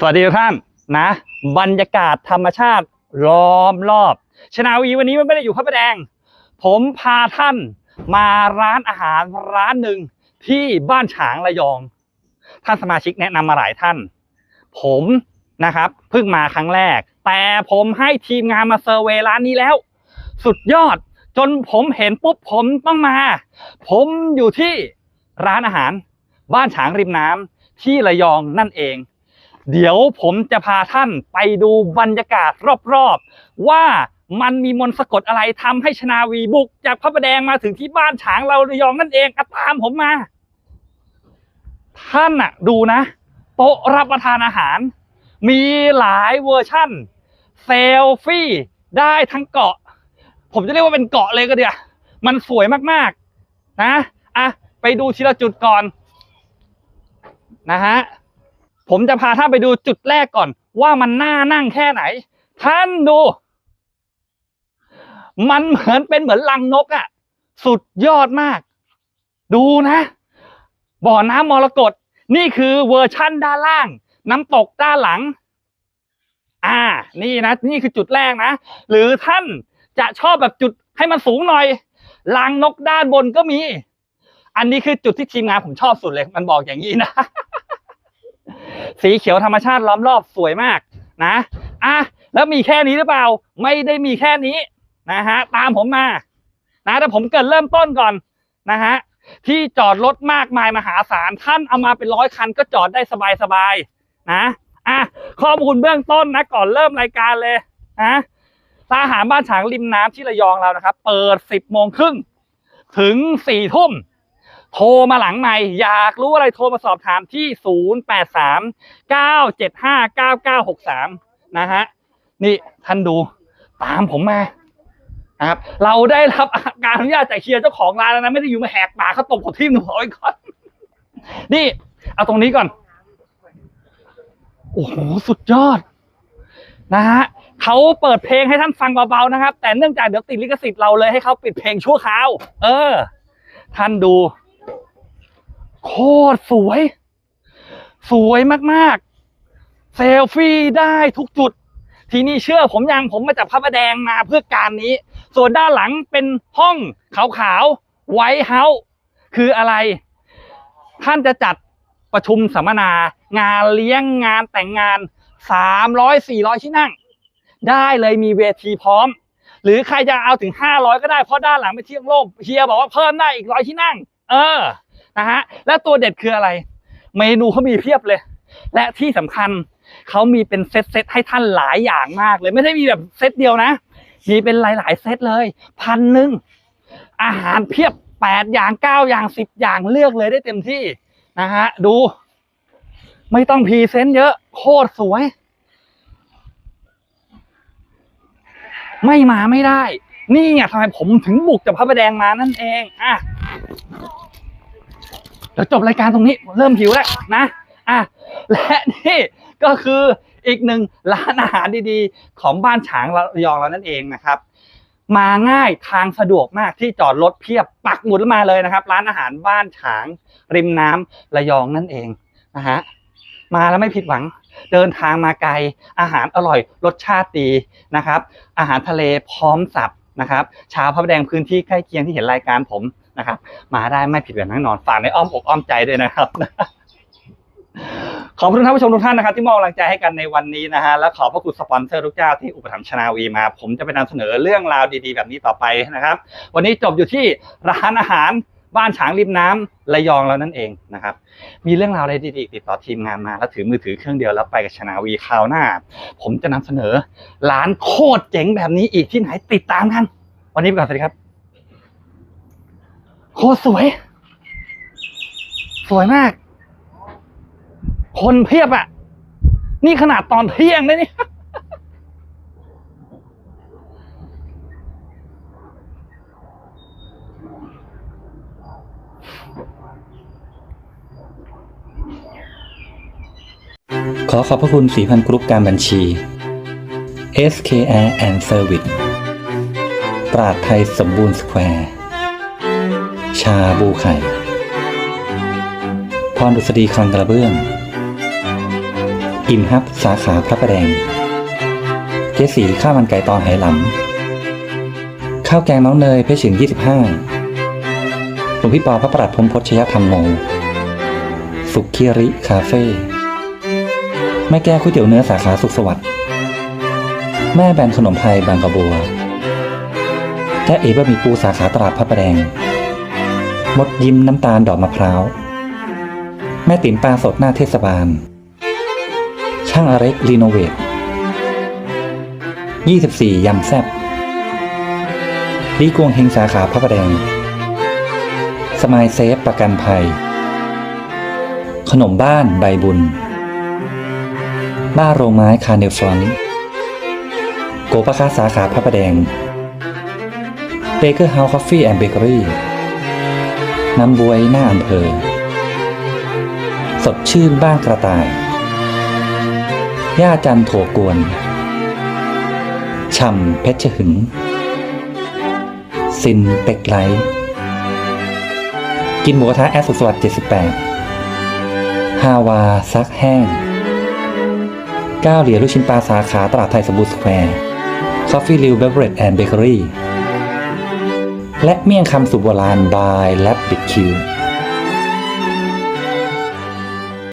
สวัสดีทุกท่านนะ บรรยากาศธรรมชาติล้อมรอบชนาวีวันนี้มันไม่ได้อยู่พระประแดง ผมพาท่านมาร้านอาหารร้านหนึ่งที่บ้านฉางระยอง ท่านสมาชิกแนะนำมาหลายท่าน ผมนะครับเพิ่งมาครั้งแรก แต่ผมให้ทีมงานมาเซอร์เวย์ร้านนี้แล้ว สุดยอดจนผมเห็นปุ๊บผมต้องมา ผมอยู่ที่ร้านอาหาร บ้านฉางริมน้ำที่ระยองนั่นเอง เดี๋ยวผมจะพาท่านไปดูบรรยากาศรอบๆ ว่ามันมีมนสะกดอะไรทำให้ชนาวีบุก จากพระประแดงมาถึงที่บ้านฉางเราระยองนั่นเองอตามผมมา ท่านอะดูนะ โต๊ะรับประทานอาหาร มีหลายเวอร์ชั่นเซลฟี่ได้ทั้งเกาะ ผมจะเรียกว่าเป็นเกาะเลยก็เดียวมันสวยมากๆ นะอะไปดูทีละจุดก่อน นะฮะ ผมจะพาท่านไปดูจุดแรกก่อน ว่ามันน่านั่งแค่ไหน ท่านดู มันเหมือนเป็นเหมือนลังนกอะ่ะ สุดยอดมาก ดูนะ บ่อน้ำมรกตนี่คือเวอร์ชั่นด้านล่าง น้ำตกด้านหลัง อ่า นี่นะ นี่คือจุดแรกนะ หรือท่านจะชอบแบบจุดให้มันสูงหน่อยลังนกด้านบนก็มี อันนี้คือจุดที่ทีมงานผมชอบสุดเลย มันบอกอย่างนี้นะ สีเขียวธรรมชาติล้อมรอบสวยมากนะอะแล้วมีแค่นี้หรือเปล่า ไม่ได้มีแค่นี้นะฮะตามผมมานะแต่ผมเกรินเริ่มต้นก่อนนะฮะที่จอดรถมากมายมหาศาลท่านเอามาเป็นร้อยคันก็จอดได้สบายๆนะอะข้อมูลเบื้องต้นนะก่อนเริ่มรายการเลยนะร้าหารบ้านฉางริมน้ำที่ระยองเรานะครับ เปิดสิบโมงครึ่งถึงสี่ทุ่ม โทรมาหลังใหม่ อยากรู้อะไรโทรมาสอบถามที่ 0 8 3 9 7 5 9 9 6 3 นะฮะ นี่ท่านดูตามผมมานะครับเราได้รับการอนุญาตจากเชียร์เจ้าของร้านแล้วนะ ไม่ได้อยู่มาแหกปากเขาตบหัวทิ่มหัวไอ้ก่อนนี่ เอาตรงนี้ก่อน โอ้โห สุดยอด นะฮะเขาเปิดเพลงให้ท่านฟังเบาๆนะครับ แต่เนื่องจากเดี๋ยวติดลิขสิทธิ์เราเลยให้เขาปิดเพลงชั่วคราว เออ ท่านดู โคตรสวย สวยมากๆ เซลฟี่ได้ทุกจุด ทีนี้เชื่อผมยังผมมาจากพระประแดงมาเพื่อการนี้ ส่วนด้านหลังเป็นห้องขาวๆไวท์เฮาส์คืออะไร ท่านจะจัดประชุมสัมมนา งานเลี้ยงงานแต่งงาน300 400ที่นั่ง ได้เลยมีเวทีพร้อม หรือใครจะเอาถึง500ก็ได้เพราะด้านหลังเป็นที่ยงโล่งเฮียบอกว่าเพิ่มได้อีกร้อยที่นั่ง เออ นะฮะและตัวเด็ดคืออะไร เมนูเขามีเพียบเลย และที่สำคัญเขามีเป็นเซตเซตให้ท่านหลายอย่างมากเลยไม่ได้มีแบบเซตเดียวนะ มีเป็นหลาย ๆ เซตเลยพันหนึ่งอาหารเพียบแปดอย่างเก้าอย่างสิบอย่างเลือกเลยได้เต็มที่นะฮะดู ไม่ต้องพรีเซนต์เยอะ โคตรสวย ไม่มาไม่ได้ นี่ไงทำไมผมถึงบุกจากพระประแดงมานั่นเองอะ ดี๋ยวจบรายการตรงนี้เริ่มหิวแล้วนะอะและนี่ก็คืออีกหนึ่งร้านอาหารดีๆ ของบ้านฉางระยองเรานั่นเองนะครับ มาง่ายทางสะดวกมากที่จอดรถเพียบปักหมุดมาเลยนะครับ ร้านอาหารบ้านฉางริมน้ำระยองนั่นเองนะฮะมาแล้วไม่ผิดหวังเดินทางมาไกลอาหารอร่อยรสชาติดีนะครับ อาหารทะเลพร้อมสับนะครับชาวพระประแดงพื้นที่ใกล้เคียงที่เห็นรายการผม นะครับมาได้ไม่ผิดหวังแน่นอนฝากในอ้อมอกอ้อมใจด้วยนะครับขอบคุณท่านผู้ชมทุกท่านนะครับที่มอบกำลังใจให้กันในวันนี้นะฮะและขอบพระคุณสปอนเซอร์ทุกเจ้าที่อุปถัมภ์ชนาวีมา ผมจะไปนำเสนอเรื่องราวดีๆ แบบนี้ต่อไปนะครับ วันนี้จบอยู่ที่ร้านอาหารบ้านฉางริมน้ำระยองแล้วนั่นเองนะครับ มีเรื่องราวอะไรดีๆติดต่อทีมงานมา แล้วถือมือถือเครื่องเดียวแล้วไปกับชนาวีคราวหน้า ผมจะนำเสนอร้านโคตรเจ๋งแบบนี้อีกที่ไหนติดตามกัน วันนี้ไปก่อนสวัสดีครับ โคตรสวย สวยมาก คนเพียบอะ นี่ขนาดตอนเที่ยงเลยนี่ขอขอบพระคุณสีพันกรุ๊ปการบัญชี SKR and Service ตราดไทยสมบูรณ์สแควร์ ชาบูไข่ พรดุษฎีคลังกระเบื้อง อิ่มฮับสาขาพระประแดง เจสีข้าวมันไก่ตอนไหหลำ ข้าวแกงน้องเนยเพชรฉิง25หลวงพี่ปอพระประหลัดพรมพชยธรรมโม สุขีริคาเฟ่ แม่แก้วก๋วยเตี๋ยวเนื้อสาขาสุขสวัสดิ์ แม่แบนขนมไทยบางกระบัวและเอ๋บะหมี่ปูสาขาตลาดพระประแดง มดยิ้มน้ำตาลดอกมะพร้าว แม่ติ๋มปลาสดหน้าเทศบาล ช่างอเร็กรีโนเวท24 ยำแซบลีกวงเฮงสาขาพระประแดง สมายเซฟประกันภัย ขนมบ้านใบบุญ บ้าโรงไม้คาร์เนลฟรอนโกปะคาสาขาพระประแดงเบเกอร์เฮาส์คอฟฟี่แอนด์เบเกอรี่ น้ำบวยหน้าอำเภอ สดชื่นบ้านกระต่าย ย่าจันโถกวนช่ำเพชรหึง ซินเป็กไลกินหมูกระทะแอสสุสวัสด์78 ฮาวาซักแห้งก้าวเหรียญลูกชิ้นปลาสาขาตลาดไทยสมบูรณ์สแควร์คอฟฟี่ริวเบเวอร์เรจแอนด์เบเกอรี่และเมี่ยงคำสุโบราณบายแลบ บิดคิว